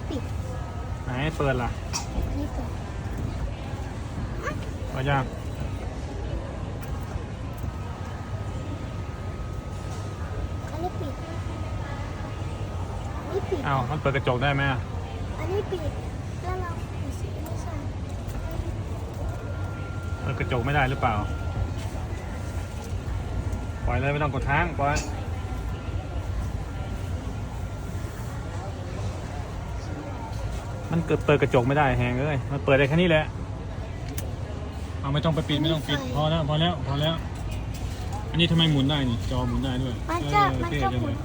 นี้ปิดไหนเปิดล่ะอันนี้เปิดเปิดยังอันนี้ปิดอันนี้ปิดอ้าวมันเปิดกระจกได้ไหมอะอันนี้ปิดแล้วเราไม่ใช่ไม่ใช่เปิดกระจกไม่ได้หรือเปล่า ปล่อยเลยไม่ต้องกดทางปล่อย มันเกิดเปิดกระจกไม่ได้แฮงเลยมันเปิดได้แค่นี้แหละเอาไม่ต้องไปปิดไม่ต้องปิดพอแล้วพอแล้วพอแล้ว อันนี้ทำไมหมุนได้นี่จอหมุนได้ด้วยมันจะเออมันเท่จะจังหมุเลนย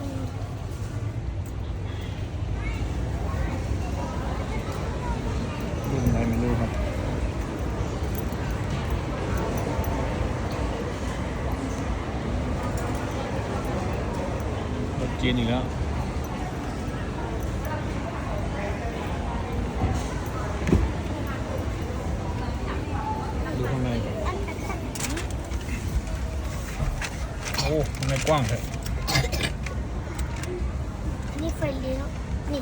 รุ่นอะไรไม่รู้ครับรถจีนอีกแล้ว ข้างในก่อนอันอันอันโอ้ข้างในกว้างเลยอันนี้ไฟเลี้ยวนี่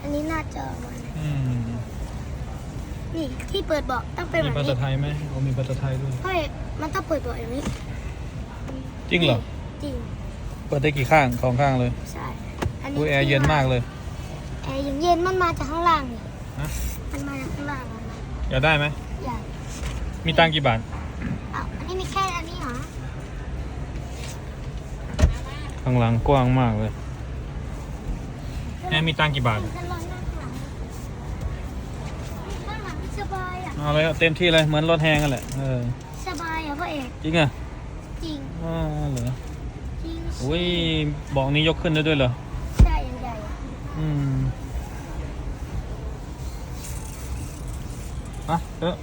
อันนี้หน้าจอมันอืมนี่ที่เปิดเบาะต้องเป็นมีแบบภาษานี้ไทยไหมโอ้มีภาษาไทยด้วย เฮ้ยมันต้องเปิดเบาะอย่างนี้จริงเหรอ จริงเปิดได้กี่ข้างสองข้างเลยใช่อันนี้อุ้ยแอร์เย็นมากเลย แอร์ยังเย็นมันมาจากข้างล่างนี่ฮะ มันมาจากข้างล่างมันมาอยากได้ไหมอยาก มีตังค์กี่บาทอ้าวอันนี้มีแค่อันนี้เหรอข้างหลังกว้างมากเลยแอร์มีตังค์กี่บาทจะรอนั่งข้างหลังข้างหลังสบายอะ เอาเลยเอาเต็มที่เลยเหมือนรถแฮงกันแหละเออสบายอะพ่อเอก จริงอะจริงอ๋อเหรอจริงอุ้ยเบอกนี้ยกขึ้นได้ด้วยเหรอใช่ยังใหญ่อะอืมอะเออ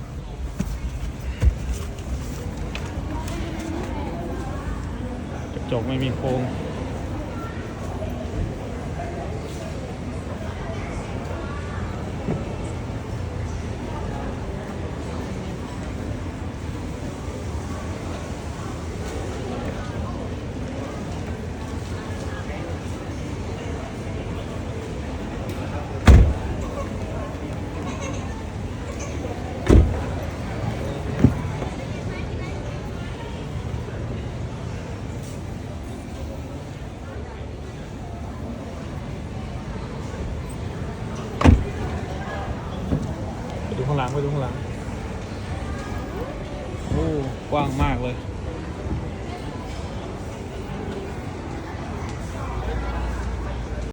จกไม่มีโครง ข้างหลังไปดูข้างหลังโอ้กว้างมากเลย